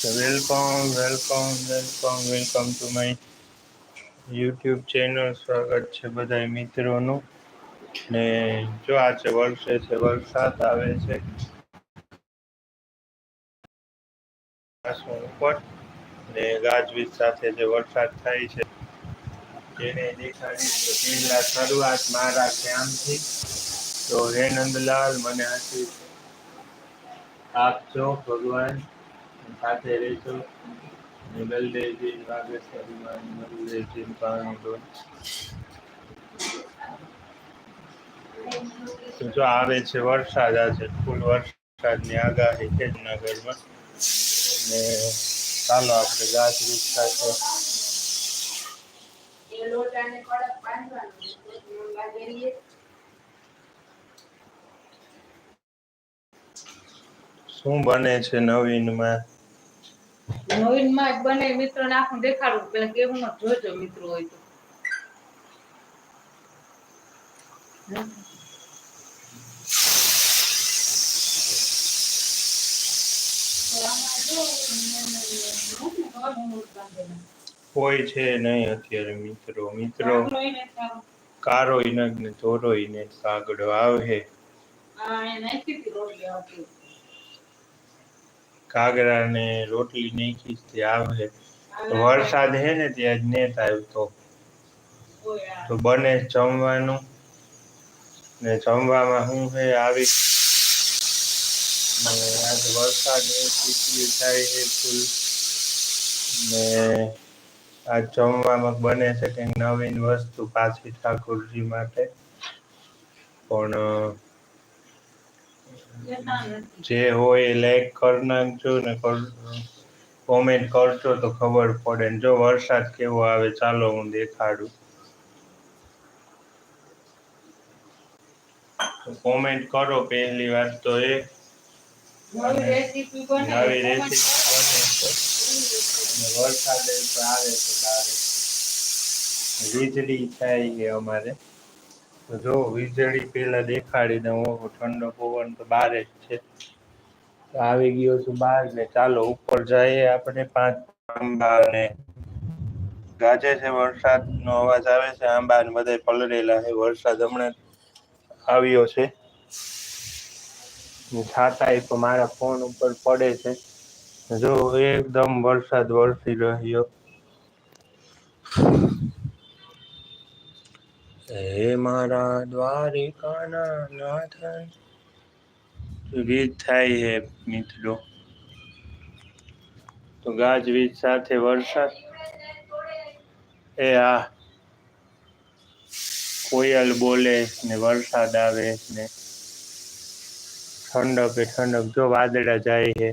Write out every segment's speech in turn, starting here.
Welcome welcome welcome welcome to my YouTube channel સ્વાગત છે બધા મિત્રોનું. ને જો આ છે વર્ષે છે, વરસાદ આવે છે. ઉપર. ને ગાજવીજ સાથે જે વરસાદ થાય છે તેને દેખાડી પહેલા શરૂઆત મારા ધ્યાનથી તો હે નંદલાલ, મને આશીષ આપજો ભગવાન. સાથે રહેશો બલદેવજી વાગેશ્વરીમાં બલદેવજી પાણી જો આવે છે વરસાદ આજે ફૂલ વરસાદની આગાહી છે જુનાગઢમાં ને ચાલો આપણે ગાছ વૃક્ષ સાથે શું બને છે નવીનમાં? નવીનમાં બને મિત્રો ને આખું દેખાડું પેલા કેવું જોજો મિત્રો હોય તો. કોઈ છે નહીં અત્યારે મિત્રો મિત્રો. કારોય ઇનગ ને ધોરોય ઇને સાગડો આવે. કાગડા ને રોટલી નાખી તે આવે. વરસાદ હે ને ત્યાં જ નેત આવ્યો તો બને જમવાનું. ને જમવામાં હું હે આવી ને આજ વરસાદ ને ખીચડી થાય છે ફૂલ. ને આ જમવામાં બને છે કંઈક નવીન વસ્તુ પાછી ઠાકોરજી માટે. પણ જે હોય એ લાઈક કરી નાખજો ને કોમેન્ટ કરજો તો ખબર પડે. ને જો વરસાદ કેવો આવે ચાલો હું દેખાડું. કોમેન્ટ કરો પહેલી વાત તો એ. નવી રેસીપી બને. વરસાદ આવે છે વીજળી થાય છે અમારે. જો વીજળી પેલા દેખાડી દઉં ઠંડો પવન તો બહાર જ છે. આવી ગયો છું બહાર ને ચાલો ઉપર જઈએ આપણે પાંચ આંબા ને ગાજે છે વરસાદ નો અવાજ આવે છે. આંબા ને બધા પલળેલા છે. વરસાદ હમણાં આવ્યો છે. છાતા પણ મારા ફોન ઉપર પડે છે. જો એકદમ વરસાદ વરસી રહ્યો. હે મારા દ્વારિકાના નાથન ગીત થાય છે મિત્રો તો ગાજવીજ સાથે વરસાદ। એ આ કોયલ બોલે ને વરસાદ આવે ને ઠંડક એ ઠંડક જો વાદળા જાય છે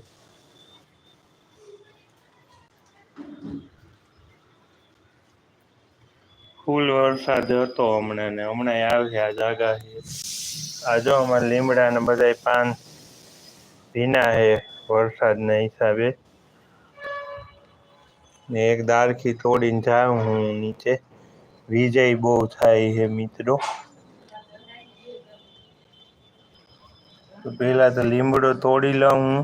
ફૂલ વરસાદ હતો હમણાં ને હમણાં આવ્યા આ આગાહી. આ જો અમારા લીમડા ને બધા પાન ભીના હે વરસાદના હિસાબે. ને એક દારખી તોડીને જાઉં હું નીચે. વિજય બહુ થાય છે મિત્રો. પેલા તો લીમડો તોડી લઉં હું.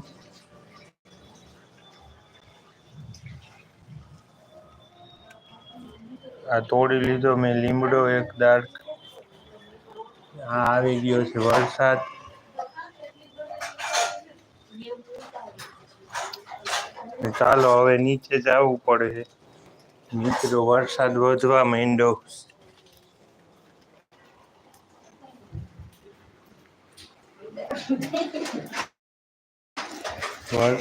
આ તોડી લીધો, મેં લીમડો એક દાર આ આવી ગયો છે વરસાદ. ચાલો હવે નીચે જવું પડે છે. મિત્રો, વરસાદ વધવા માંડ્યો. વરસાદ